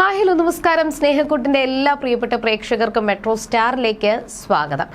Hi hello നമസ്കാരം. സ്നേഹക്കൂട്ടിന്റെ എല്ലാ പ്രിയപ്പെട്ട പ്രേക്ഷകർക്കും മെട്രോ സ്റ്റാറിലേക്ക് സ്വാഗതം.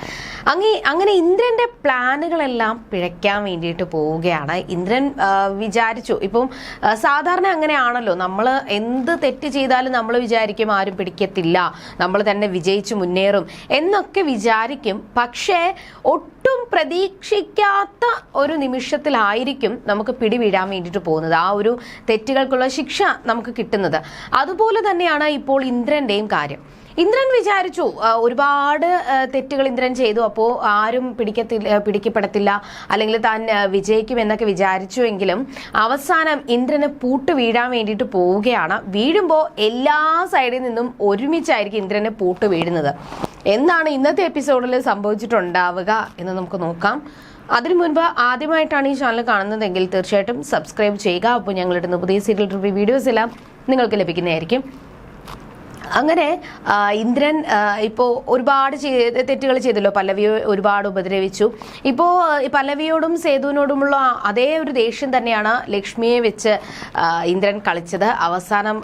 അങ്ങി അങ്ങനെ ഇന്ദ്രന്റെ പ്ലാനുകളെല്ലാം പിഴയ്ക്കാൻ വേണ്ടിയിട്ട് പോവുകയാണ്. ഇന്ദ്രൻ വിചാരിച്ചു. ഇപ്പം സാധാരണ അങ്ങനെയാണല്ലോ. നമ്മൾ എന്ത് തെറ്റ് ചെയ്താലും നമ്മൾ വിചാരിക്കും ആരും പിടിക്കത്തില്ല. നമ്മൾ തന്നെ വിജയിച്ചു മുന്നേറും എന്നൊക്കെ വിചാരിക്കും. പക്ഷേ ഒട്ടും പ്രതീക്ഷിക്കാത്ത ഒരു നിമിഷത്തിലായിരിക്കും നമുക്ക് പിടിവിടാൻ വേണ്ടിയിട്ട് പോകുന്നത്. ആ ഒരു തെറ്റുകൾക്കുള്ള ശിക്ഷ നമുക്ക് കിട്ടുന്നത്. അതുപോലെ തന്നെയാണ് ഇപ്പോൾ ഇന്ദ്രന്റെയും കാര്യം. ഇന്ദ്രൻ വിചാരിച്ചു ഒരുപാട് തെറ്റുകൾ ഇന്ദ്രൻ ചെയ്തു. അപ്പോൾ ആരും പിടിക്കത്തില്ല പിടിക്കപ്പെടത്തില്ല അല്ലെങ്കിൽ താൻ വിജയിക്കും എന്നൊക്കെ വിചാരിച്ചുവെങ്കിലും അവസാനം ഇന്ദ്രന് പൂട്ട് വീഴാൻ വേണ്ടിയിട്ട് പോവുകയാണ്. വീഴുമ്പോൾ എല്ലാ സൈഡിൽ നിന്നും ഒരുമിച്ചായിരിക്കും ഇന്ദ്രന് പൂട്ട് വീഴുന്നത്. എന്നാണ് ഇന്നത്തെ എപ്പിസോഡിൽ സംഭവിച്ചിട്ടുണ്ടാവുക എന്ന് നമുക്ക് നോക്കാം. അതിനു മുൻപ് ആദ്യമായിട്ടാണ് ഈ ചാനൽ കാണുന്നതെങ്കിൽ തീർച്ചയായിട്ടും സബ്സ്ക്രൈബ് ചെയ്യുക. അപ്പോൾ ഞങ്ങളിടുന്ന പുതിയ സീരിയൽ റിവ്യൂ വീഡിയോസ് എല്ലാം നിങ്ങൾക്ക് ലഭിക്കുന്നതായിരിക്കും. അങ്ങനെ ഇന്ദ്രൻ ഇപ്പോൾ ഒരുപാട് തെറ്റുകൾ ചെയ്തല്ലോ. പല്ലവിയെ ഒരുപാട് ഉപദ്രവിച്ചു. ഇപ്പോൾ പല്ലവിയോടും സേതുവിനോടുമുള്ള അതേ ഒരു ദേഷ്യം തന്നെയാണ് ലക്ഷ്മിയെ വെച്ച് ഇന്ദ്രൻ കളിച്ചത്. അവസാനം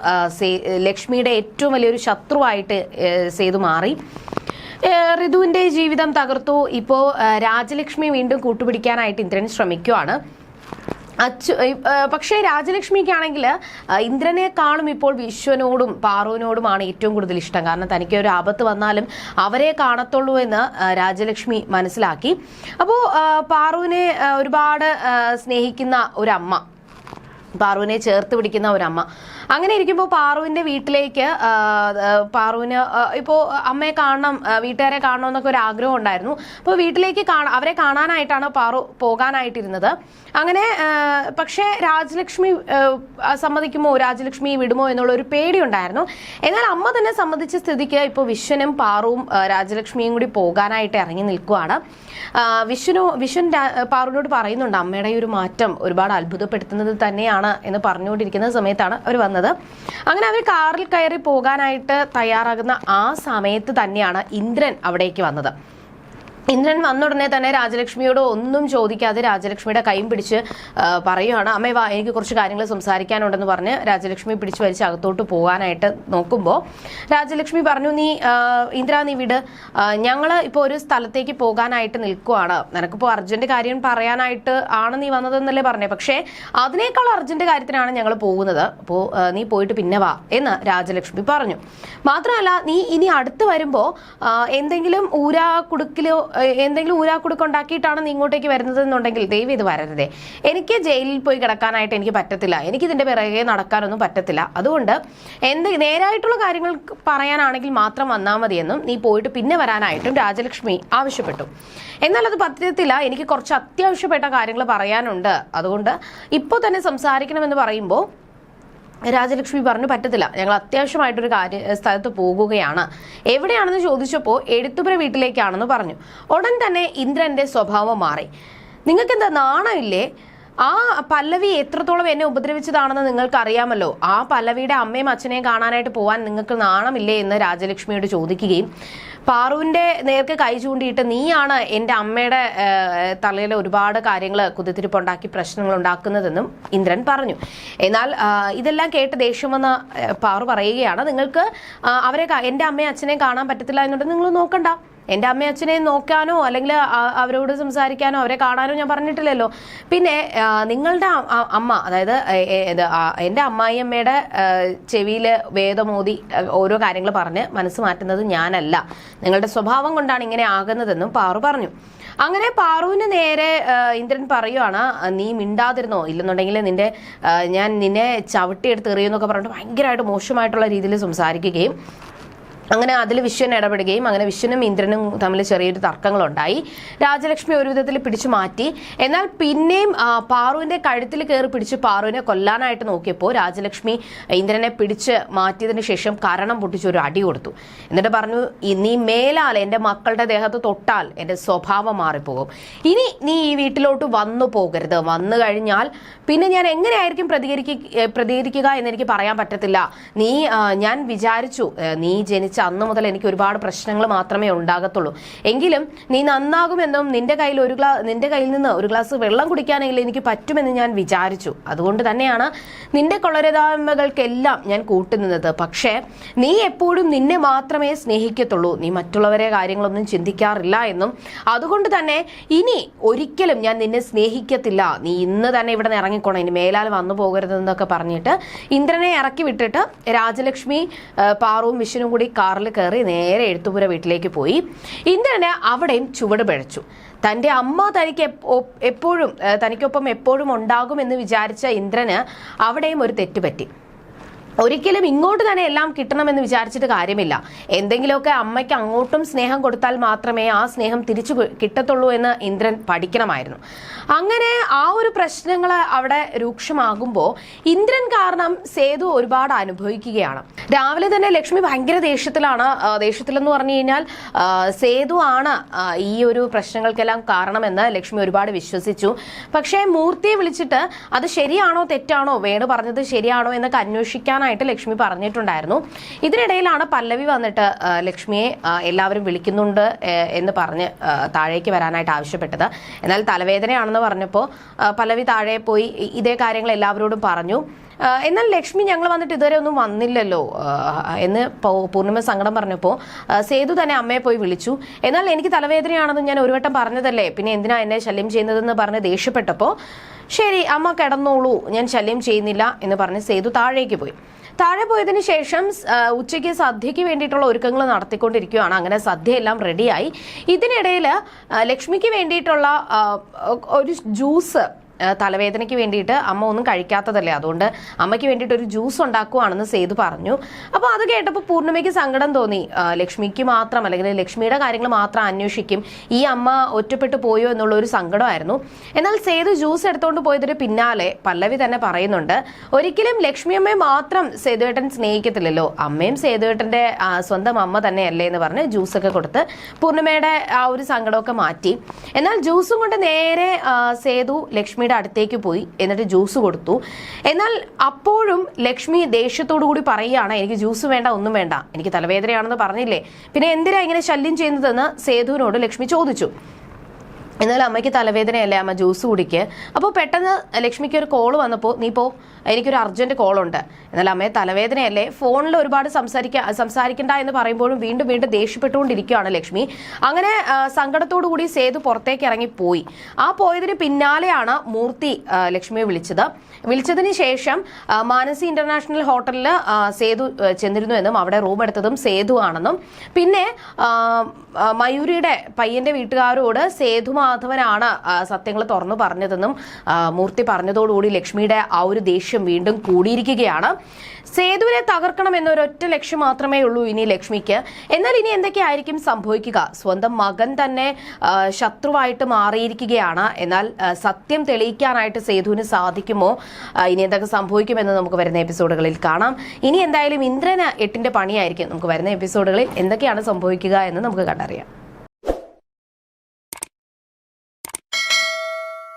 ലക്ഷ്മിയുടെ ഏറ്റവും വലിയൊരു ശത്രുവായിട്ട് സേതു മാറി. ഋതുവിന്റെ ജീവിതം തകർത്തു. ഇപ്പോൾ രാജലക്ഷ്മി വീണ്ടും കൂട്ടുപിടിക്കാനായിട്ട് ഇന്ദ്രൻ ശ്രമിക്കുവാണ്. അച്ചു പക്ഷേ രാജലക്ഷ്മിക്കാണെങ്കിൽ ഇന്ദ്രനേക്കാളും ഇപ്പോൾ വിശ്വനോടും പാറുവിനോടുമാണ് ഏറ്റവും കൂടുതൽ ഇഷ്ടം. കാരണം തനിക്ക് ഒരു ആപത്ത് വന്നാലും അവരെ കാണത്തുള്ളൂ എന്ന് രാജലക്ഷ്മി മനസ്സിലാക്കി. അപ്പോൾ പാറുവിനെ ഒരുപാട് സ്നേഹിക്കുന്ന ഒരമ്മ പാറുവിനെ ചേർത്ത് പിടിക്കുന്ന ഒരമ്മ അങ്ങനെ ഇരിക്കുമ്പോൾ പാറുവിന്റെ വീട്ടിലേക്ക് പാറുവിന് ഇപ്പോൾ അമ്മയെ കാണണം വീട്ടുകാരെ കാണണം എന്നൊക്കെ ഒരു ആഗ്രഹം ഉണ്ടായിരുന്നു. അപ്പോൾ വീട്ടിലേക്ക് അവരെ കാണാനായിട്ടാണ് പാറു പോകാനായിട്ടിരുന്നത്. അങ്ങനെ പക്ഷേ രാജലക്ഷ്മി സമ്മതിക്കുമോ രാജലക്ഷ്മി വിടുമോ എന്നുള്ള ഒരു പേടി ഉണ്ടായിരുന്നു എന്നാൽ അമ്മ തന്നെ സമ്മതിച്ച സ്ഥിതിക്ക് ഇപ്പോൾ വിശ്വനും പാറുവും രാജലക്ഷ്മിയും കൂടി പോകാനായിട്ട് ഇറങ്ങി നിൽക്കുവാണ്. വിശ്വനു വിശ്വൻ പാറുവിനോട് പറയുന്നുണ്ട് അമ്മയുടെ ഈ ഒരു മാറ്റം ഒരുപാട് അത്ഭുതപ്പെടുത്തുന്നത് തന്നെയാണ് എന്ന് പറഞ്ഞുകൊണ്ടിരിക്കുന്ന സമയത്താണ് അവർ വന്നത്. അങ്ങനെ അവർ കാറിൽ കയറി പോകാനായിട്ട് തയ്യാറാകുന്ന ആ സമയത്ത് തന്നെയാണ് ഇന്ദ്രൻ അവിടേക്ക് വന്നത്. ഇന്ദ്രൻ വന്ന ഉടനെ തന്നെ രാജലക്ഷ്മിയോട് ഒന്നും ചോദിക്കാതെ രാജലക്ഷ്മിയുടെ കൈയും പിടിച്ച് പറയുവാണ് അമ്മേ വാ എനിക്ക് കുറച്ച് കാര്യങ്ങൾ സംസാരിക്കാനുണ്ടെന്ന് പറഞ്ഞ് രാജലക്ഷ്മി പിടിച്ച് വലിച്ച് അകത്തോട്ട് പോകാനായിട്ട് നോക്കുമ്പോൾ രാജലക്ഷ്മി പറഞ്ഞു നീ ഇന്ദ്ര നീ വിട്. ഞങ്ങൾ ഇപ്പോൾ ഒരു സ്ഥലത്തേക്ക് പോകാനായിട്ട് നിൽക്കുവാണ്. നിനക്കിപ്പോൾ അർജന്റ് കാര്യം പറയാനായിട്ട് ആണ് നീ വന്നതെന്നല്ലേ പറഞ്ഞേ. പക്ഷേ അതിനേക്കാൾ അർജന്റ് കാര്യത്തിനാണ് ഞങ്ങൾ പോകുന്നത്. അപ്പോൾ നീ പോയിട്ട് പിന്നെ വാ എന്ന് രാജലക്ഷ്മി പറഞ്ഞു. മാത്രമല്ല നീ ഇനി അടുത്ത് വരുമ്പോൾ എന്തെങ്കിലും ഊരാ കുടുക്കിലോ എന്തെങ്കിലും ഊരാക്കുടുക്കം കുടുക്ക് ഉണ്ടാക്കിയിട്ടാണ് നീ ഇങ്ങോട്ടേക്ക് വരുന്നത് എന്നുണ്ടെങ്കിൽ ദൈവം ഇത് വരരുതേ. എനിക്ക് ജയിലിൽ പോയി കിടക്കാനായിട്ട് എനിക്ക് പറ്റത്തില്ല. എനിക്ക് ഇതിന്റെ പിറകെ നടക്കാനൊന്നും പറ്റത്തില്ല. അതുകൊണ്ട് എന്ത് നേരായിട്ടുള്ള കാര്യങ്ങൾ പറയാനാണെങ്കിൽ മാത്രം വന്നാൽ മതിയെന്നും നീ പോയിട്ട് പിന്നെ വരാനായിട്ടും രാജലക്ഷ്മി ആവശ്യപ്പെട്ടു. എന്നാൽ അത് പറ്റത്തില്ല. എനിക്ക് കുറച്ച് അത്യാവശ്യപ്പെട്ട കാര്യങ്ങൾ പറയാനുണ്ട്. അതുകൊണ്ട് ഇപ്പോൾ തന്നെ സംസാരിക്കണമെന്ന് പറയുമ്പോൾ രാജലക്ഷ്മി പറഞ്ഞു പറ്റത്തില്ല. ഞങ്ങൾ അത്യാവശ്യമായിട്ടൊരു കാര്യ സ്ഥലത്ത് പോകുകയാണ്. എവിടെയാണെന്ന് ചോദിച്ചപ്പോൾ എഴുത്തുപുര വീട്ടിലേക്കാണെന്ന് പറഞ്ഞു. ഉടൻ തന്നെ ഇന്ദ്രന്റെ സ്വഭാവം മാറി. നിങ്ങൾക്ക് എന്താ നാണമില്ലേ? ആ പല്ലവി എത്രത്തോളം എന്നെ ഉപദ്രവിച്ചതാണെന്ന് നിങ്ങൾക്ക് അറിയാമല്ലോ ആ പല്ലവിയുടെ അമ്മയും അച്ഛനെയും കാണാനായിട്ട് പോവാൻ നിങ്ങൾക്ക് നാണമില്ലേ എന്ന് രാജലക്ഷ്മിയോട് ചോദിക്കുകയും പാറുവിന്റെ നേർക്ക് കൈ ചൂണ്ടിയിട്ട് നീയാണ് എന്റെ അമ്മയുടെ തലയിൽ ഒരുപാട് കാര്യങ്ങൾ കുതിത്തിരിപ്പുണ്ടാക്കി പ്രശ്നങ്ങൾ ഉണ്ടാക്കുന്നതെന്നും ഇന്ദ്രൻ പറഞ്ഞു. എന്നാൽ ഇതെല്ലാം കേട്ട് ദേഷ്യം വന്ന പാറു പറയുകയാണ് നിങ്ങൾക്ക് അവരെ എന്റെ അമ്മയും അച്ഛനെയും കാണാൻ പറ്റത്തില്ല എന്നുണ്ടെങ്കിൽ നിങ്ങൾ നോക്കണ്ട. എന്റെ അമ്മയും അച്ഛനെയും നോക്കാനോ അല്ലെങ്കിൽ അവരോട് സംസാരിക്കാനോ അവരെ കാണാനോ ഞാൻ പറഞ്ഞിട്ടില്ലല്ലോ. പിന്നെ നിങ്ങളുടെ അമ്മ അതായത് എന്റെ അമ്മായിയമ്മയുടെ ചെവിയിൽ വേദമോതി ഓരോ കാര്യങ്ങൾ പറഞ്ഞ് മനസ്സ് മാറ്റുന്നത് ഞാനല്ല. നിങ്ങളുടെ സ്വഭാവം കൊണ്ടാണ് ഇങ്ങനെ ആകുന്നതെന്നും പാറു പറഞ്ഞു. അങ്ങനെ പാറുവിന് നേരെ ഇന്ദ്രൻ പറയുവാണ് നീ മിണ്ടാതിരുന്നോ? ഇല്ലെന്നുണ്ടെങ്കിൽ നിന്റെ ഞാൻ നിന്നെ ചവിട്ടിയെടുത്ത് എറിയുന്നൊക്കെ പറഞ്ഞിട്ട് ഭയങ്കരമായിട്ട് മോശമായിട്ടുള്ള രീതിയിൽ സംസാരിക്കുകയും അങ്ങനെ അതിൽ വിശ്വൻ ഇടപെടുകയും അങ്ങനെ വിശ്വനും ഇന്ദ്രനും തമ്മിൽ ചെറിയൊരു തർക്കങ്ങളുണ്ടായി. രാജലക്ഷ്മി ഒരു വിധത്തിൽ പിടിച്ചു മാറ്റി. എന്നാൽ പിന്നെയും പാറുവിന്റെ കഴുത്തിൽ കയറി പിടിച്ച് പാറുവിനെ കൊല്ലാനായിട്ട് നോക്കിയപ്പോൾ രാജലക്ഷ്മി ഇന്ദ്രനെ പിടിച്ച് മാറ്റിയതിന് ശേഷം കരണം പൊട്ടിച്ച് ഒരു അടി കൊടുത്തു. എന്നിട്ട് പറഞ്ഞു "ഇ- നീ മേലാൽ എന്റെ മക്കളുടെ ദേഹത്ത് തൊട്ടാൽ എന്റെ സ്വഭാവം മാറിപ്പോകും. ഇനി നീ ഈ വീട്ടിലോട്ട് വന്നു പോകരുത്. വന്നു കഴിഞ്ഞാൽ പിന്നെ ഞാൻ എങ്ങനെയായിരിക്കും പ്രതികരിക്കുക പ്രതികരിക്കുക എന്നെനിക്ക് പറയാൻ പറ്റത്തില്ല. നീ ഞാൻ വിചാരിച്ചു നീ ജനിച്ച ജനിച്ച അന്ന് മുതൽ എനിക്ക് ഒരുപാട് പ്രശ്നങ്ങൾ മാത്രമേ ഉണ്ടാകത്തുള്ളൂ. എങ്കിലും നീ നന്നാകുമെന്നും നിന്റെ കയ്യിൽ ഒരു ഗ്ലാ നിന്റെ കയ്യിൽ നിന്ന് ഒരു ഗ്ലാസ് വെള്ളം കുടിക്കാനെങ്കിലും എനിക്ക് പറ്റുമെന്ന് ഞാൻ വിചാരിച്ചു. അതുകൊണ്ട് തന്നെയാണ് നിന്റെ കൊളരതായ്മകൾക്കെല്ലാം ഞാൻ കൂട്ടുനിന്നത് പക്ഷേ നീ എപ്പോഴും നിന്നെ മാത്രമേ സ്നേഹിക്കത്തുള്ളൂ. നീ മറ്റുള്ളവരെ കാര്യങ്ങളൊന്നും ചിന്തിക്കാറില്ല എന്നും. അതുകൊണ്ട് തന്നെ ഇനി ഒരിക്കലും ഞാൻ നിന്നെ സ്നേഹിക്കത്തില്ല. നീ ഇന്ന് തന്നെ ഇവിടെ നിന്ന് ഇറങ്ങിക്കോണം. ഇനി മേലാൽ വന്നു പോകരുതെന്നൊക്കെ പറഞ്ഞിട്ട് ഇന്ദ്രനെ ഇറക്കി വിട്ടിട്ട് രാജലക്ഷ്മി പാറുവും വിഷ്ണുവും കൂടി കാറിൽ കയറി നേരെ എഴുത്തുപുര വീട്ടിലേക്ക് പോയി. ഇന്ദ്രന് അവിടെയും ചുവട് പിഴച്ചു. തന്റെ അമ്മ തനിക്ക് എപ്പോഴും തനിക്കൊപ്പം എപ്പോഴും ഉണ്ടാകുമെന്ന് വിചാരിച്ച ഇന്ദ്രന് അവിടെയും ഒരു തെറ്റുപറ്റി ഒരിക്കലും ഇങ്ങോട്ട് തന്നെ എല്ലാം കിട്ടണമെന്ന് വിചാരിച്ചിട്ട് കാര്യമില്ല. എന്തെങ്കിലുമൊക്കെ അമ്മയ്ക്ക് അങ്ങോട്ടും സ്നേഹം കൊടുത്താൽ മാത്രമേ ആ സ്നേഹം തിരിച്ചു കിട്ടത്തുള്ളൂ എന്ന് ഇന്ദ്രൻ പഠിക്കണമായിരുന്നു. അങ്ങനെ ആ ഒരു പ്രശ്നങ്ങൾ അവിടെ രൂക്ഷമാകുമ്പോൾ ഇന്ദ്രൻ കാരണം സേതു ഒരുപാട് അനുഭവിക്കുകയാണ്. രാവിലെ തന്നെ ലക്ഷ്മി ഭയങ്കര ദേഷ്യത്തിലാണ്. ദേഷ്യത്തിലെന്ന് പറഞ്ഞു കഴിഞ്ഞാൽ സേതു ആണ് ഈ ഒരു പ്രശ്നങ്ങൾക്കെല്ലാം കാരണമെന്ന് ലക്ഷ്മി ഒരുപാട് വിശ്വസിച്ചു. പക്ഷേ മൂർത്തിയെ വിളിച്ചിട്ട് അത് ശരിയാണോ തെറ്റാണോ? വേണു പറഞ്ഞത് ശരിയാണോ എന്നൊക്കെ അന്വേഷിക്കാനായിട്ട് ലക്ഷ്മി പറഞ്ഞിട്ടുണ്ടായിരുന്നു. ഇതിനിടയിലാണ് പല്ലവി വന്നിട്ട് ലക്ഷ്മിയെ എല്ലാവരും വിളിക്കുന്നുണ്ട് എന്ന് പറഞ്ഞ് താഴേക്ക് വരാനായിട്ട് ആവശ്യപ്പെട്ടത്. എന്നാൽ തലവേദനയാണെന്ന് പറഞ്ഞപ്പോൾ പല്ലവി താഴെ പോയി ഇതേ കാര്യങ്ങൾ എല്ലാവരോടും പറഞ്ഞു. എന്നാൽ ലക്ഷ്മി ഞങ്ങൾ വന്നിട്ട് ഇതുവരെ ഒന്നും വന്നില്ലല്ലോ എന്ന് പൂർണിമ സങ്കടം പറഞ്ഞപ്പോൾ സേതു തന്നെ അമ്മയെ പോയി വിളിച്ചു. എന്നാൽ എനിക്ക് തലവേദനയാണെന്ന് ഞാൻ ഒരു വട്ടം പറഞ്ഞതല്ലേ പിന്നെ എന്തിനാ എന്നെ ശല്യം ചെയ്യുന്നതെന്ന് പറഞ്ഞ് ദേഷ്യപ്പെട്ടപ്പോൾ ശരി അമ്മ കിടന്നോളൂ ഞാൻ ശല്യം ചെയ്യുന്നില്ല എന്ന് പറഞ്ഞ് സേതു താഴേക്ക് പോയി. താഴെ പോയതിന് ശേഷം ഉച്ചയ്ക്ക് സദ്യയ്ക്ക് വേണ്ടിയിട്ടുള്ള ഒരുക്കങ്ങൾ നടത്തിക്കൊണ്ടിരിക്കുകയാണ്. അങ്ങനെ സദ്യയെല്ലാം റെഡിയായി ഇതിനിടയിൽ ലക്ഷ്മിക്ക് വേണ്ടിയിട്ടുള്ള ഒരു ജ്യൂസ് തലവേദനയ്ക്ക് വേണ്ടിയിട്ട് അമ്മ ഒന്നും കഴിക്കാത്തതല്ലേ? അതുകൊണ്ട് അമ്മയ്ക്ക് വേണ്ടിയിട്ട് ഒരു ജ്യൂസ് ഉണ്ടാക്കുവാണെന്ന് സേതു പറഞ്ഞു. അപ്പോൾ അത് കേട്ടപ്പോൾ പൂർണിമയ്ക്ക് സങ്കടം തോന്നി. ലക്ഷ്മിക്ക് മാത്രം അല്ലെങ്കിൽ ലക്ഷ്മിയുടെ കാര്യങ്ങൾ മാത്രം അന്വേഷിക്കും. ഈ അമ്മ ഒറ്റപ്പെട്ടു പോയോ എന്നുള്ള ഒരു സങ്കടമായിരുന്നു. എന്നാൽ സേതു ജ്യൂസ് എടുത്തുകൊണ്ട് പോയതിന് പിന്നാലെ പല്ലവി തന്നെ പറയുന്നുണ്ട്. ഒരിക്കലും ലക്ഷ്മിയമ്മയെ മാത്രം സേതുവേട്ടൻ സ്നേഹിക്കത്തില്ലല്ലോ. അമ്മയും സേതുവേട്ടന്റെ ആ, സ്വന്തം അമ്മ തന്നെയല്ലേ എന്ന് പറഞ്ഞ് ജ്യൂസൊക്കെ കൊടുത്ത് പൂർണിമയുടെ ആ ഒരു സങ്കടമൊക്കെ മാറ്റി. എന്നാൽ ജ്യൂസും കൊണ്ട് നേരെ സേതു ലക്ഷ്മിയുടെ അടുത്തേക്ക് പോയി എന്നിട്ട് ജ്യൂസ് കൊടുത്തു. എന്നാൽ അപ്പോഴും ലക്ഷ്മി ദേഷ്യത്തോടു കൂടി പറയുകയാണ് എനിക്ക് ജ്യൂസ് വേണ്ട ഒന്നും വേണ്ട. എനിക്ക് തലവേദനയാണെന്ന് പറഞ്ഞില്ലേ? പിന്നെ എന്തിനാ ഇങ്ങനെ ശല്യം ചെയ്യുന്നതെന്ന് സേതുവിനോട് ലക്ഷ്മി ചോദിച്ചു. എന്നാൽ അമ്മയ്ക്ക് തലവേദനയല്ലേ അമ്മ ജ്യൂസ് കുടിക്ക്. അപ്പോൾ പെട്ടെന്ന് ലക്ഷ്മിക്ക് ഒരു കോൾ വന്നപ്പോൾ നീ പോ എനിക്കൊരു അർജന്റ് കോളുണ്ട് എന്നാൽ അമ്മയെ തലവേദനയല്ലേ ഫോണിൽ ഒരുപാട് സംസാരിക്ക സംസാരിക്കണ്ട എന്ന് പറയുമ്പോഴും വീണ്ടും വീണ്ടും ദേഷ്യപ്പെട്ടുകൊണ്ടിരിക്കുകയാണ് ലക്ഷ്മി. അങ്ങനെ കൂടി സേതു പുറത്തേക്ക് ഇറങ്ങി പോയി. ആ പോയതിന് പിന്നാലെയാണ് മൂർത്തി ലക്ഷ്മിയെ വിളിച്ചത്. വിളിച്ചതിന് ശേഷം മാനസി ഇന്റർനാഷണൽ ഹോട്ടലിൽ സേതു ചെന്നിരുന്നു എന്നും അവിടെ റൂം എടുത്തതും സേതു ആണെന്നും. പിന്നെ മയൂരിയുടെ പയ്യന്റെ വീട്ടുകാരോട് സേതു മാധവനാണ് ആ, സത്യങ്ങൾ തുറന്നു പറഞ്ഞതെന്നും മൂർത്തി പറഞ്ഞതോടുകൂടി ലക്ഷ്മിയുടെ ആ ഒരു ദേഷ്യം വീണ്ടും കൂടിയിരിക്കുകയാണ്. സേതുവിനെ തകർക്കണം എന്നൊരൊറ്റ ലക്ഷ്യം മാത്രമേ ഉള്ളൂ ഇനി ലക്ഷ്മിക്ക്. എന്നാൽ ഇനി എന്തൊക്കെയായിരിക്കും സംഭവിക്കുക? സ്വന്തം മകൻ തന്നെ ശത്രുവായിട്ട് മാറിയിരിക്കുകയാണ്. എന്നാൽ സത്യം തെളിയിക്കാനായിട്ട് സേതുവിന് സാധിക്കുമോ? ഇനി എന്തൊക്കെ സംഭവിക്കുമെന്ന് നമുക്ക് വരുന്ന എപ്പിസോഡുകളിൽ കാണാം. ഇനി എന്തായാലും ഇന്ദ്രന് എട്ടിന്റെ പണിയായിരിക്കും. നമുക്ക് വരുന്ന എപ്പിസോഡുകളിൽ എന്തൊക്കെയാണ് സംഭവിക്കുക എന്ന് നമുക്ക് കണ്ടറിയാം